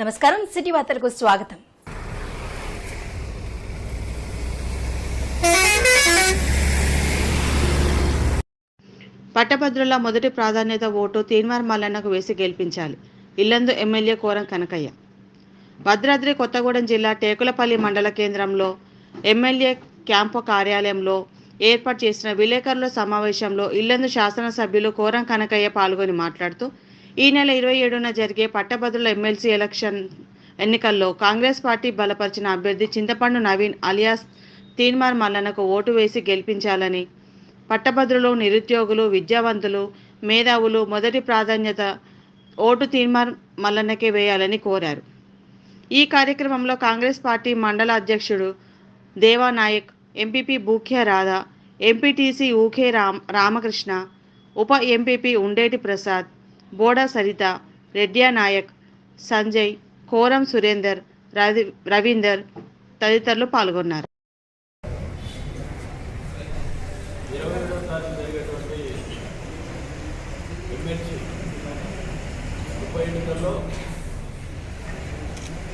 నమస్కారం సిటీ వార్తలకు స్వాగతం. పట్టభద్రుల మొదటి ప్రాధాన్యత ఓటు తీన్మార్ మల్లన్నకు వేసి గెలిపించాలి. ఇల్లందు ఎమ్మెల్యే కోరం కనకయ్య. భద్రాద్రి కొత్తగూడెం జిల్లా టేకులపల్లి మండల కేంద్రంలో ఎమ్మెల్యే క్యాంపు కార్యాలయంలో ఏర్పాటు చేసిన విలేకరుల సమావేశంలో ఇల్లందు శాసనసభ్యులు కోరం కనకయ్య పాల్గొని మాట్లాడుతూ ఈ నెల ఇరవై ఏడున జరిగే పట్టభద్రుల ఎమ్మెల్సీ ఎలక్షన్ ఎన్నికల్లో కాంగ్రెస్ పార్టీ బలపరిచిన అభ్యర్థి చింతపండు నవీన్ అలియాస్ తీన్మార్ మల్లన్నకు ఓటు వేసి గెలిపించాలని. పట్టభద్రులు నిరుద్యోగులు విద్యావంతులు మేధావులు మొదటి ప్రాధాన్యత ఓటు తీర్మార్ మల్లన్నకే వేయాలని కోరారు. ఈ కార్యక్రమంలో కాంగ్రెస్ పార్టీ మండల అధ్యక్షుడు దేవానాయక్ ఎంపీపీ భూఖ్య రాధా ఎంపీటీసీ ఊకే రామ్ రామకృష్ణ ఉప ఎంపీపీ ఉండేటి ప్రసాద్ బోడా సరిత రెడ్డియా నాయక్ సంజయ్ కోరం సురేందర్ రవి రవీందర్ తదితరులు పాల్గొన్నారు.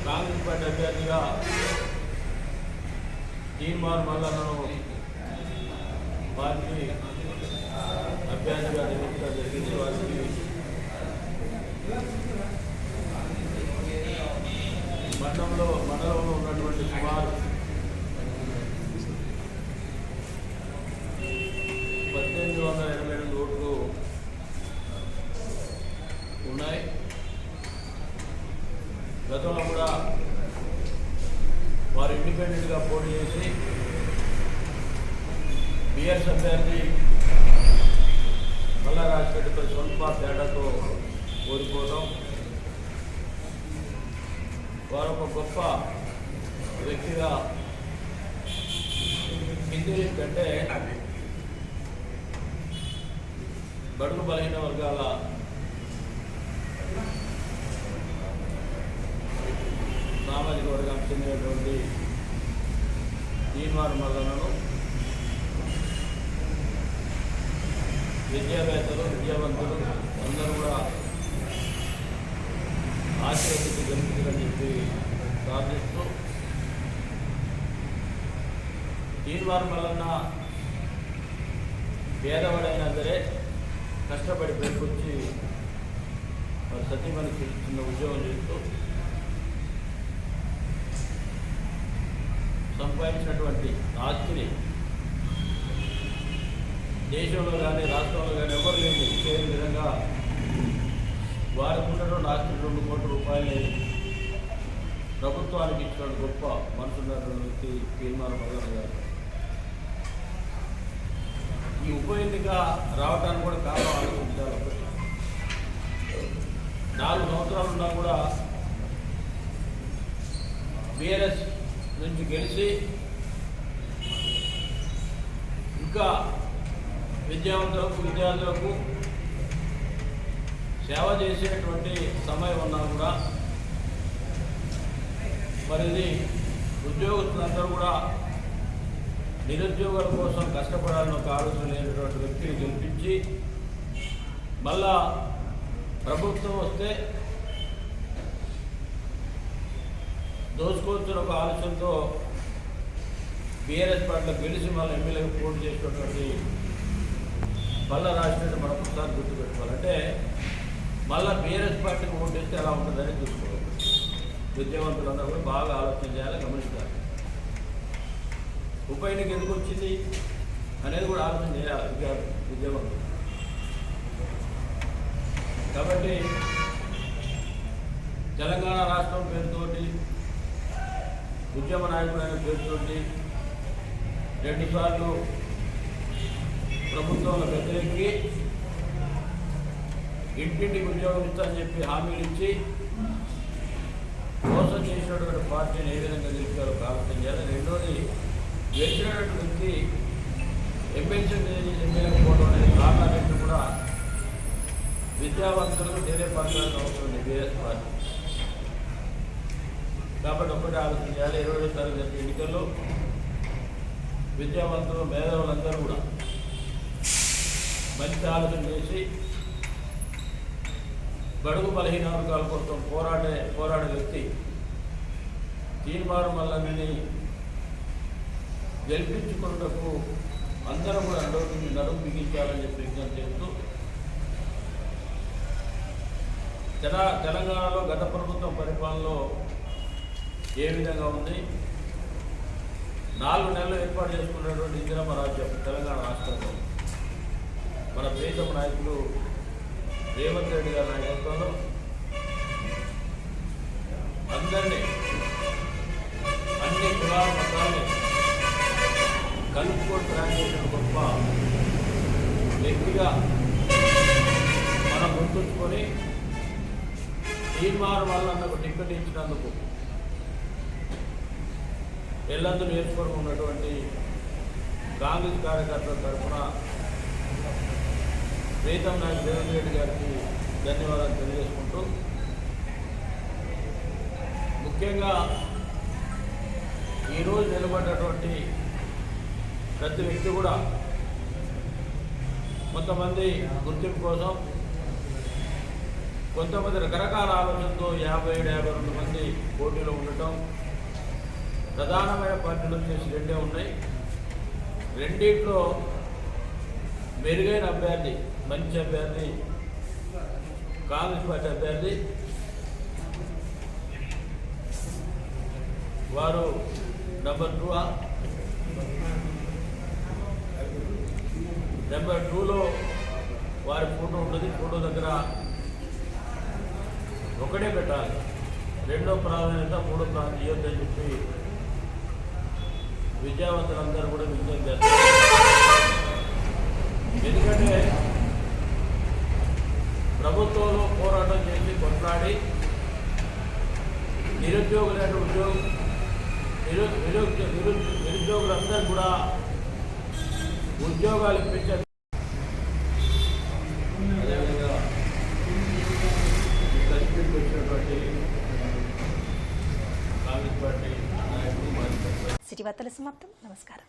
కాంగ్రెస్ పార్టీ అభ్యర్థిగా తీర్మాన్ మల్లన్నను పార్టీ అభ్యర్థిగా నియమించడం జరిగింది. వారికి మండలంలో మండలంలో ఉన్నటువంటి సుమారు పద్దెనిమిది వందల ఎనభై ఎనిమిది ఓట్లు ఉన్నాయి. గతంలో కూడా వారు ఇండిపెండెంట్గా పోటీ చేసి బిఎస్ అభ్యర్థి మల్లా రాజశేఖర్పై స్వల్ప తేడాతో ఓడిపోవడం వారు ఒక గొప్ప వ్యక్తిగా హిందీ కంటే బడుగు బలహీన వర్గాల సామాజిక వర్గానికి చెందినటువంటి తీర్మాన మల్లలను విద్యావేత్తలు విద్యావంతులు అందరూ కూడా ఆశీర్వదించి గెలిపించాలని చెప్పి ప్రార్థిస్తూ తీర్మాన వలన పేదవాడైనా సరే కష్టపడి పెట్టుకొచ్చి మరి సతీమణికి చిన్న ఉద్యోగం చేస్తూ సంపాదించినటువంటి ఆస్తిని దేశంలో కానీ రాష్ట్రంలో కానీ ఎవరు వారికి ఉన్నటువంటి రెండు కోట్ల రూపాయలు ప్రభుత్వానికి ఇచ్చిన గొప్ప మనసున్నటువంటి వ్యక్తి తీర్మానం గారు ఈ ఉప ఎన్నిక రావడానికి కూడా కారణం ఆలోచించాలి ఒకటి. నాలుగు సంవత్సరాలు ఉన్నా కూడా బీఆర్ఎస్ నుంచి గెలిచి ఇంకా విద్యావంతులకు విద్యార్థులకు సేవ చేసేటువంటి సమయం ఉన్నా కూడా మరిది ఉద్యోగస్తులందరూ కూడా నిరుద్యోగుల కోసం కష్టపడాలని ఒక ఆలోచన లేనటువంటి వ్యక్తిని గెలిపించి మళ్ళా ప్రభుత్వం వస్తే దోచుకోవచ్చిన ఒక ఆలోచనతో బీఆర్ఎస్ పార్టీలో గెలిచి మళ్ళీ ఎమ్మెల్యేగా పోటీ చేసినటువంటి మళ్ళా రాసినట్టు మనం ఒకసారి గుర్తుపెట్టుకోవాలంటే మళ్ళీ బీఆర్ఎస్ పార్టీకి ఓటు వేస్తే ఎలా ఉంటుందని చూసుకోవాలి. విద్యావంతులందరూ కూడా బాగా ఆలోచన చేయాలి గమనించాలి. ఉప ఎన్నిక ఎందుకు వచ్చింది అనేది కూడా ఆలోచన చేయాలి విద్యావంతులు. కాబట్టి తెలంగాణ రాష్ట్రం పేరుతోటి ఉద్యమ నాయకుడైన పేరుతోటి రెండుసార్లు ప్రభుత్వంలో వ్యతిరేకి ఇంటింటికి ఉద్యోగం ఇస్తానని చెప్పి హామీలు ఇచ్చి మోసం చేసినటువంటి పార్టీని ఏ విధంగా గెలిపారో ఆలోచన చేయాలి. రెండోది గెలిచినటువంటి వ్యక్తి ఎమ్మెల్సీ ఎమ్మెల్యే పోవడం అనేది కారణాలన్నీ కూడా విద్యావంతులకు తెలియపరచాల్సిన అవసరం ఉంది బీఎస్ పార్టీ కాబట్టి ఒకటి ఆలోచన చేయాలి. ఇరవై తరగతి తారీఖు జరిగే ఎన్నికల్లో విద్యావంతులు మేధావులందరూ కూడా మంచి ఆలోచన చేసి బడుగు బలహీన వర్గాల కోసం పోరాడే పోరాడే వ్యక్తి. తీర్మానం వల్లనని గెలిపించుకున్నకు అందరం కూడా నడుము నడుము బిగించాలని చెప్పి విజ్ఞప్తి చేస్తూ తెలంగాణలో గత ప్రభుత్వం పరిపాలనలో ఏ విధంగా ఉంది? నాలుగు నెలలు ఏర్పాటు చేసుకున్నటువంటి ఇందిరమ్మ రాజ్యం తెలంగాణ రాష్ట్రంలో. మన ప్రీతమ నాయకులు రేవంత్ రెడ్డి గారి నాయకత్వంలో అందరినీ అన్ని కులాల మతాన్ని కలుపుకొని ప్రయాణించిన గొప్ప వ్యక్తిగా మనం గుర్తుంచుకొని తీర్మానం వల్ల నాకు టికెట్ ఇచ్చినందుకు ఎల్లందు నేర్చుకొని ఉన్నటువంటి కాంగ్రెస్ కార్యకర్తల తరఫున ప్రీతం నాయక్ రేవంత్ రెడ్డి గారికి ధన్యవాదాలు తెలియజేసుకుంటూ ముఖ్యంగా ఈరోజు నిలబడ్డటువంటి ప్రతి వ్యక్తి కూడా కొంతమంది గుర్తింపు కోసం కొంతమంది రకరకాల ఆలోచనతో యాభై ఏడు యాభై రెండు మంది పోటీలో ఉండటం ప్రధానమైన పార్టీలు వచ్చేసి రెండే ఉన్నాయి. రెండింటిలో మెరుగైన అభ్యర్థి మంచి అభ్యర్థి కాంగ్రెస్ పార్టీ అభ్యర్థి వారు నెంబర్ టూ నెంబర్ టూలో వారి ఫోటో ఉంటుంది. ఫోటో దగ్గర ఒకటే పెట్టాలి. రెండో ప్రాధాన్యత మూడో ప్రాధాన్యత ఇవ్వద్దని చెప్పి విద్యావంతులందరూ కూడా విజయం చేస్తారు ఎందుకంటే ప్రభుత్వంలో పోరాటం చేసి కొట్లాడి నిరుద్యోగులైన ఉద్యోగ నిరు నిరుద్యోగ నిరు నిరుద్యోగులందరూ కూడా ఉద్యోగాలు ఇప్పించే అదేవిధంగా ఈ వచ్చినటువంటి కాంగ్రెస్ పార్టీ నాయకులు సిటీ వార్తల సమాప్తం. నమస్కారం.